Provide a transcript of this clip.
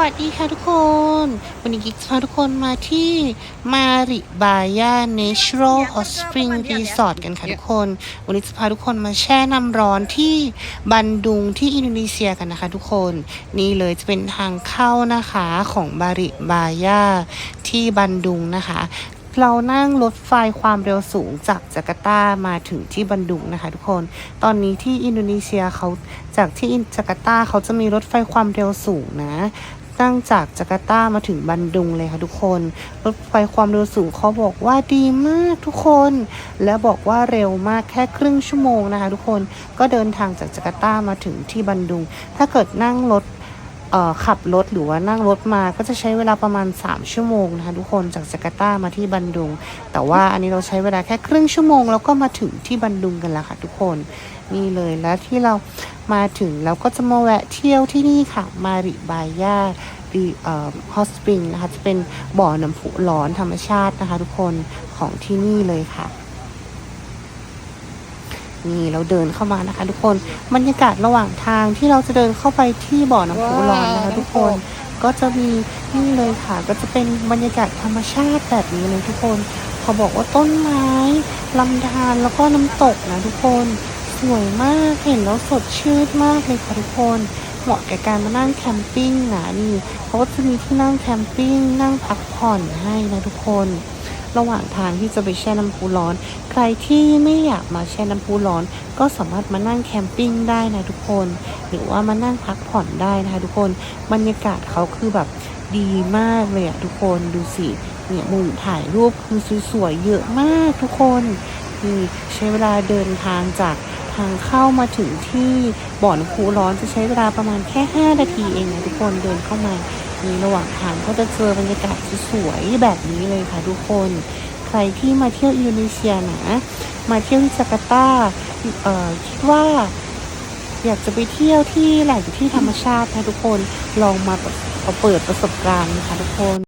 วัสดีค่ะทุกคน วันนี้กิ๊กจะพาทุกคนมาที่มาริบายาเนเชอรัลฮอตสปริงรีสอร์ทกันค่ะทุกคน วันนี้จะพาทุกคนมาแช่น้ำร้อนที่บันดุงที่อินโดนีเซียกันนะคะทุกคน นี่เลยจะเป็นทางเข้านะคะของบาริบายาที่บันดุงนะคะเรานั่งรถไฟความเร็วสูงจากจาการ์ตามาถึงที่บันดุงนะคะทุกคน ตอนนี้ที่อินโดนีเซียเขาจากที่จาการ์ตาเขาจะมีรถไฟความเร็วสูงนะ ตั้งจากจาการ์ตามาถึงบันดุงเลยค่ะทุกคน รถไฟความเร็วสูงเขาบอกว่าดีมากทุกคน และบอกว่าเร็วมากแค่ครึ่งชั่วโมงนะคะทุกคนก็เดินทางจากจาการ์ตามาถึงที่บันดุง ถ้าเกิดนั่งรถขับรถหรือว่านั่งรถมาก็จะใช้เวลาประมาณ 3 ชั่วโมงนะคะทุกคนจากจาการ์ตามาที่บันดุง แต่ว่าอันนี้เราใช้เวลาแค่ครึ่งชั่วโมง แล้วก็มาถึงที่บันดุงกันแล้วค่ะทุกคนนี่เลยแล้วที่เรา มาถึงเราก็จะมาแวะเที่ยวที่นี่ค่ะ มาริบายาดีเอ่อฮอสปริงนะคะ จะเป็นบ่อน้ำพุร้อนธรรมชาตินะคะ ทุกคนของที่นี่เลยค่ะนี่เราเดินเข้ามานะคะ ทุกคนบรรยากาศระหว่างทางที่เราจะเดินเข้าไปที่บ่อน้ำพุร้อนนะคะทุกคนก็จะมีนี่เลยค่ะ ก็จะเป็นบรรยากาศธรรมชาติแบบนี้เลยทุกคนเขาบอกว่าต้นไม้ลำธารแล้วก็น้ำตกนะทุกคน สวยมากเห็นแล้วสดชื่นมากเลยค่ะทุกคน เหมาะกับการมานั่งแคมปิ้งนะนี่เขาก็จะมีที่นั่งแคมปิ้งนั่งพักผ่อนให้นะทุกคน ระหว่างทางที่จะไปแช่น้ำพุร้อน ใครที่ไม่อยากมาแช่น้ำพุร้อน ก็สามารถมานั่งแคมปิ้งได้นะทุกคน หรือว่ามานั่งพักผ่อนได้นะคะทุกคนบรรยากาศเขาคือแบบดีมากเลยอะทุกคนดูสิเนี่ยมุมถ่ายรูปคือสวยๆเยอะมากทุกคนนี่ใช้เวลาเดินทางจาก ทางเข้ามาถึงที่บ่อน้ำพุร้อนจะใช้เวลาประมาณแค่ 5 นาทีเองนะทุกคนเดินเข้ามานี่ระหว่างทางก็จะเจอบรรยากาศสวยๆแบบนี้เลยค่ะทุกคน ใครที่มาเที่ยวอินโดนีเซียนะมาเที่ยวที่จาการ์ตาเอ่อคิดว่าอยากจะไปเที่ยวที่แหล่งที่ธรรมชาตินะทุกคนลองมาเปิดประสบการณ์นะคะทุกคน